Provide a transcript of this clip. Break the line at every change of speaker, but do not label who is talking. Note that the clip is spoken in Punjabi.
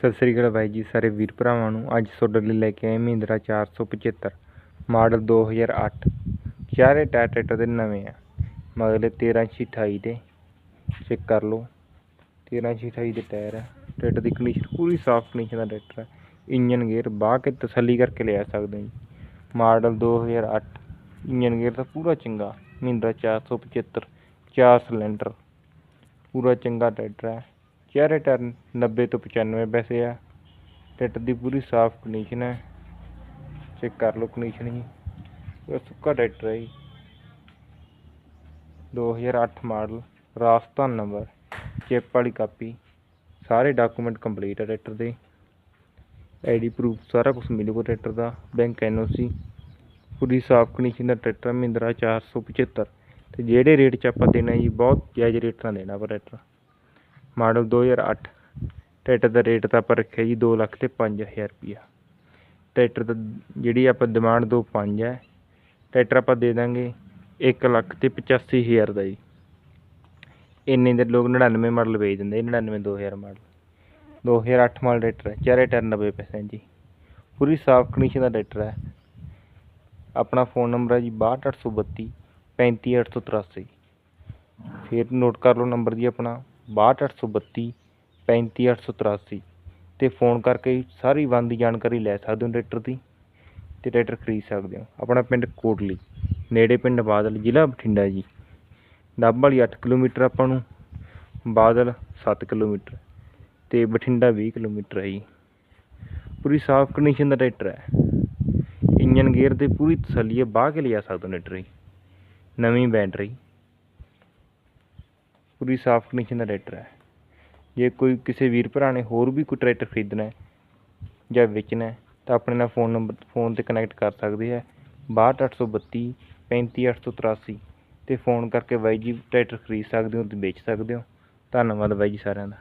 ਸਤਿ ਸ੍ਰੀ ਅਕਾਲ ਬਾਈ ਜੀ, ਸਾਰੇ ਵੀਰ ਭਰਾਵਾਂ ਨੂੰ। ਅੱਜ ਤੁਹਾਡੇ ਲਈ ਲੈ ਕੇ ਆਏ ਮਹਿੰਦਰਾ 475 ਮਾਡਲ 2008 ਚਾਰੇ ਟਾਇਰ ਟਰੈਕਟਰ ਦੇ ਨਵੇਂ ਆ। ਮਗਲੇ 1328 ਦੇ ਚੈੱਕ ਕਰ ਲਓ। 1328 ਦੇ ਟਾਇਰ ਆ। ਟਰੈਕਟਰ ਦੀ ਕੰਡੀਸ਼ਨ ਪੂਰੀ ਸਾਫ਼ ਕੰਡੀਸ਼ਨ ਦਾ ਟਰੈਕਟਰ ਹੈ ਇੰਜਨ ਗੇਅਰ ਬਾਹ ਕੇ ਤਸੱਲੀ ਕਰਕੇ ਲਿਆ ਸਕਦੇ ਜੀ। ਮਾਡਲ 2008 ਇੰਜਨ ਗੇਅਰ ਤਾਂ ਪੂਰਾ ਚੰਗਾ। ਮਹਿੰਦਰਾ 475 ਚਾਰ ਸਿਲੰਡਰ। ਪੂਰਾ ਚੰਗਾ ਟਰੈਕਟਰ ਹੈ ਚਾਰੇ ਟਾਇਰ 90 ਤੋਂ 95 ਪੈਸੇ ਆ। ਟਰੈਕਟਰ ਦੀ ਪੂਰੀ ਸਾਫ਼ ਕੰਡੀਸ਼ਨ ਹੈ। ਚੈੱਕ ਕਰ ਲਓ ਕੰਡੀਸ਼ਨ ਜੀ। ਪੂਰਾ ਸੁੱਕਾ ਟਰੈਕਟਰ ਹੈ ਜੀ। 2008 ਮਾਡਲ ਰਾਜਸਥਾਨ ਨੰਬਰ, ਚਿੱਪ ਵਾਲੀ ਕਾਪੀ। ਸਾਰੇ ਡਾਕੂਮੈਂਟ ਕੰਪਲੀਟ ਹੈ ਟਰੈਕਟਰ ਦੇ। ਆਈਡੀ ਪ੍ਰੂਫ ਸਾਰਾ ਕੁਝ ਮਿਲੂਗਾ ਟਰੈਕਟਰ ਦਾ। ਬੈਂਕ ਐਨਓਸੀ ਪੂਰੀ ਸਾਫ਼ ਕੰਡੀਸ਼ਨ ਦਾ ਟਰੈਕਟਰ ਮਹਿੰਦਰਾ 475 ਤੇ ਜਿਹੜੇ ਰੇਟ 'ਚ ਆਪਾਂ ਦੇਣਾ ਜੀ, ਬਹੁਤ ਜਾਇਜ਼ ਰੇਟ ਨਾਲ ਦੇਣਾ ਆਪਾਂ ਟਰੈਕਟਰ ਮਾਡਲ 2008 ਟਰੈਕਟਰ ਦਾ ਰੇਟ ਤਾਂ ਆਪਾਂ ਰੱਖਿਆ ਜੀ 2 ਲੱਖ ਤੇ 5000 ਰੁਪਈਆ ਟਰੈਕਟਰ ਦਾ ਜਿਹੜੀ ਆਪਾਂ ਡਿਮਾਂਡ ਦੋ 5 ਹੈ, ਟਰੈਕਟਰ ਆਪਾਂ ਦੇ ਦਾਂਗੇ 1 ਲੱਖ ਤੇ 85000 ਦਾ ਜੀ। ਇੰਨੇ ਦੇ ਲੋਕ 99 ਮਾਡਲ ਵੇਚ ਦਿੰਦੇ 99 2000 ਮਾਡਲ। 2008 ਮਾਡਲ ਟਰੈਕਟਰ ਹੈ, ਚਾਰੇ ਟਾਇਰ 90 ਪੈਸੇ ਜੀ। ਪੂਰੀ ਸਾਫ਼ ਕੰਡੀਸ਼ਨ ਦਾ ਟਰੈਕਟਰ ਹੈ। ਆਪਣਾ ਫ਼ੋਨ ਨੰਬਰ ਹੈ ਜੀ 62832 35883 ਫਿਰ ਨੋਟ ਕਰ ਲਓ ਨੰਬਰ ਜੀ ਆਪਣਾ। 62832 35883 ਤੇ ਫੋਨ ਕਰਕੇ ਸਾਰੀ ਬੰਦ ਦੀ ਜਾਣਕਾਰੀ ਲੈ ਸਕਦੇ ਹੋ ਟਰੈਕਟਰ ਦੀ ਅਤੇ ਟਰੈਕਟਰ ਖਰੀਦ ਸਕਦੇ ਹੋ। ਆਪਣਾ ਪਿੰਡ ਕੋਟਲੀ, ਨੇੜੇ ਪਿੰਡ ਬਾਦਲ, ਜ਼ਿਲ੍ਹਾ ਬਠਿੰਡਾ ਜੀ। ਨਾਭਾ ਵਾਲੀ ਅੱਠ ਕਿਲੋਮੀਟਰ ਆਪਾਂ ਨੂੰ, ਬਾਦਲ ਸੱਤ ਕਿਲੋਮੀਟਰ ਅਤੇ ਬਠਿੰਡਾ ਵੀਹ ਕਿਲੋਮੀਟਰ ਹੈ ਜੀ। ਪੂਰੀ ਸਾਫ਼ ਕੰਡੀਸ਼ਨ ਦਾ ਟਰੈਕਟਰ ਹੈ। ਇੰਜਨ ਗੇਅਰ ਤੇ ਪੂਰੀ ਤਸੱਲੀ ਹੈ, ਬਾਹ ਕੇ ਲਿਜਾ ਸਕਦੇ ਹੋ ਟਰੈਕਟਰ ਜੀ ਨਵੀਂ ਬੈਟਰੀ ਪੂਰੀ ਸਾਫ਼ ਕੰਡੀਸ਼ਨ ਦਾ ਟਰੈਕਟਰ ਹੈ। ਜੇ ਕੋਈ ਕਿਸੇ ਵੀਰ ਭਰਾ ਨੇ ਹੋਰ ਵੀ ਕੋਈ ਟਰੈਕਟਰ ਖਰੀਦਣਾ ਹੈ ਜਾਂ ਵੇਚਣਾ ਹੈ, ਤਾਂ ਆਪਣੇ ਨਾਲ ਫੋਨ ਨੰਬਰ ਫੋਨ ਤੇ ਕਨੈਕਟ ਕਰ ਸਕਦੇ ਹੈ। 62832 35883 ਤੇ ਫੋਨ ਕਰਕੇ ਬਾਈ ਜੀ ਟਰੈਕਟਰ ਖਰੀਦ ਸਕਦੇ ਹੋ ਤੇ ਵੇਚ ਸਕਦੇ ਹੋ। ਧੰਨਵਾਦ ਬਾਈ ਜੀ ਸਾਰਿਆਂ ਦਾ।